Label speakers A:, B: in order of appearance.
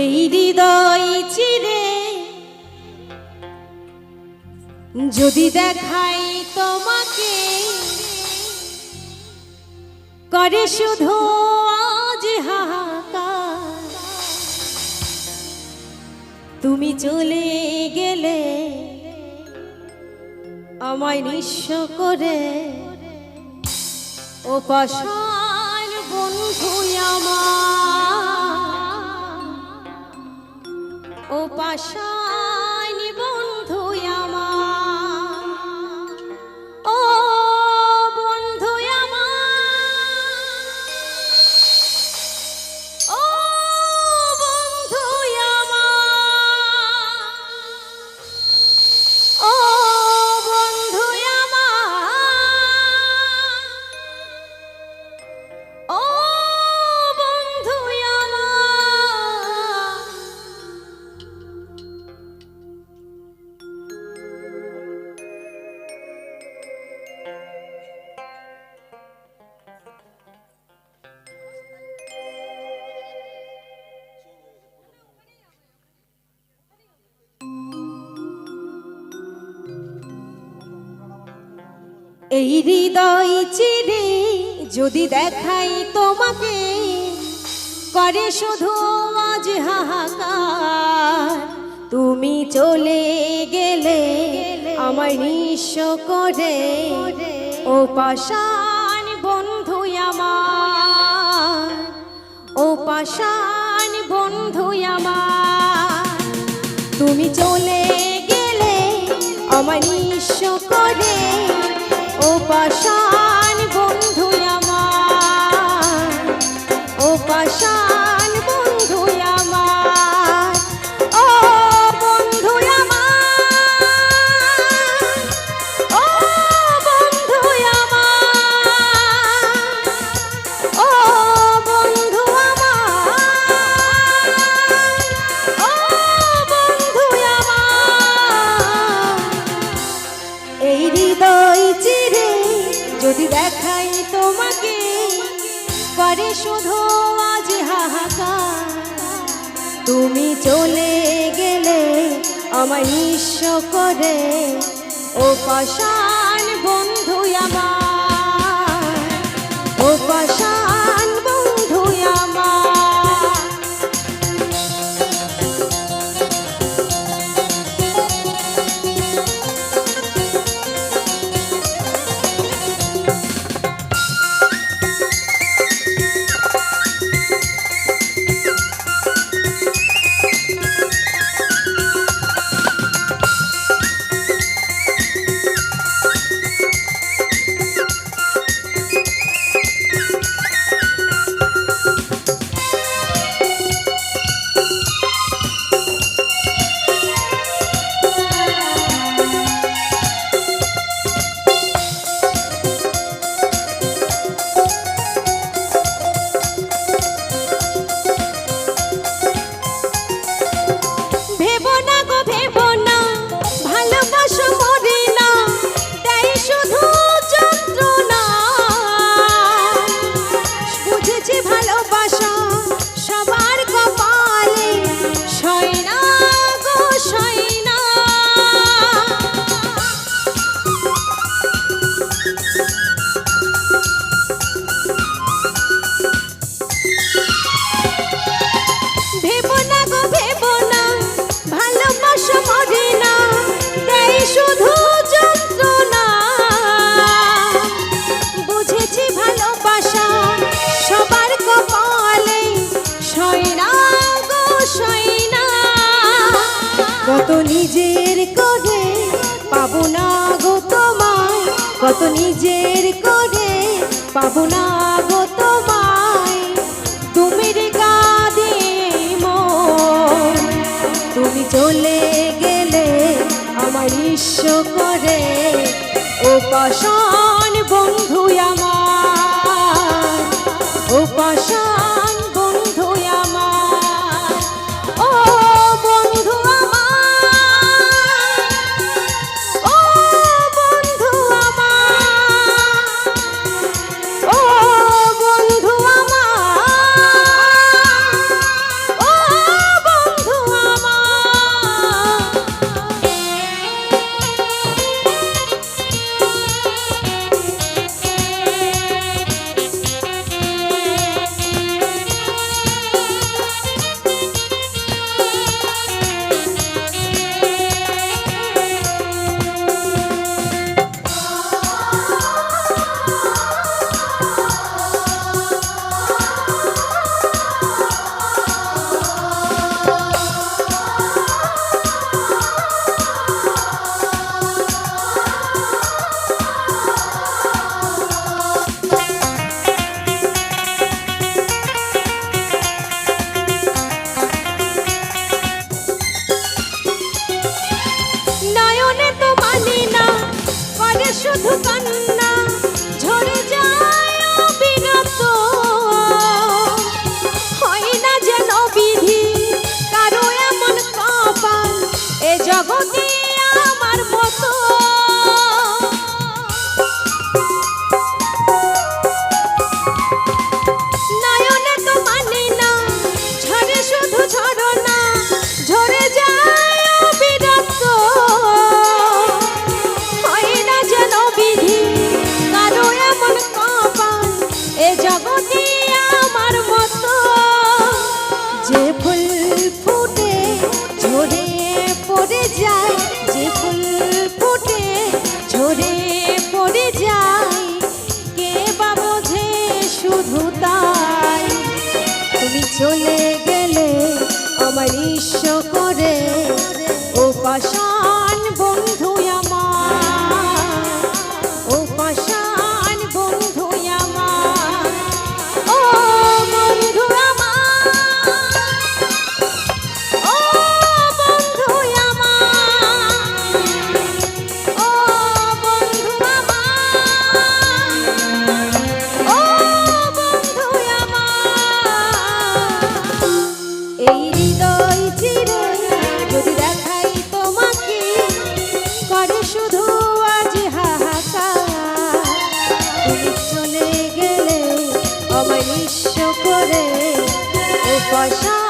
A: এই হৃদয় চিরে। যদি দেখাই তোমাকে, করে শুধু আজ হাহাকার। তুমি চলে গেলে, আমায় নিঃস্ব করে ও পাশার ও পাশান এই হৃদয় চিরে যদি দেখাই তোমাকে, করে শুধু আজ হাহাকার। তুমি চলে গেলে আমার নিঃস্ব করে, ও পাশান বন্ধু আমার, ও পাশান বন্ধু আমার। তুমি চলে গেলে পাশান বন্ধু আমার ও পাশান করে শুধু আজ হাহাকার। তুমি চলে গেলে আমায় নিঃস্ব করে ও পাশান কত নিজের করে পাবো না গো তোমায়, কত নিজের করে পাবো তুমি তুমি চলে গেলে আমার ইস্য করে। ও পাশান বন্ধু আমার চলে গেলে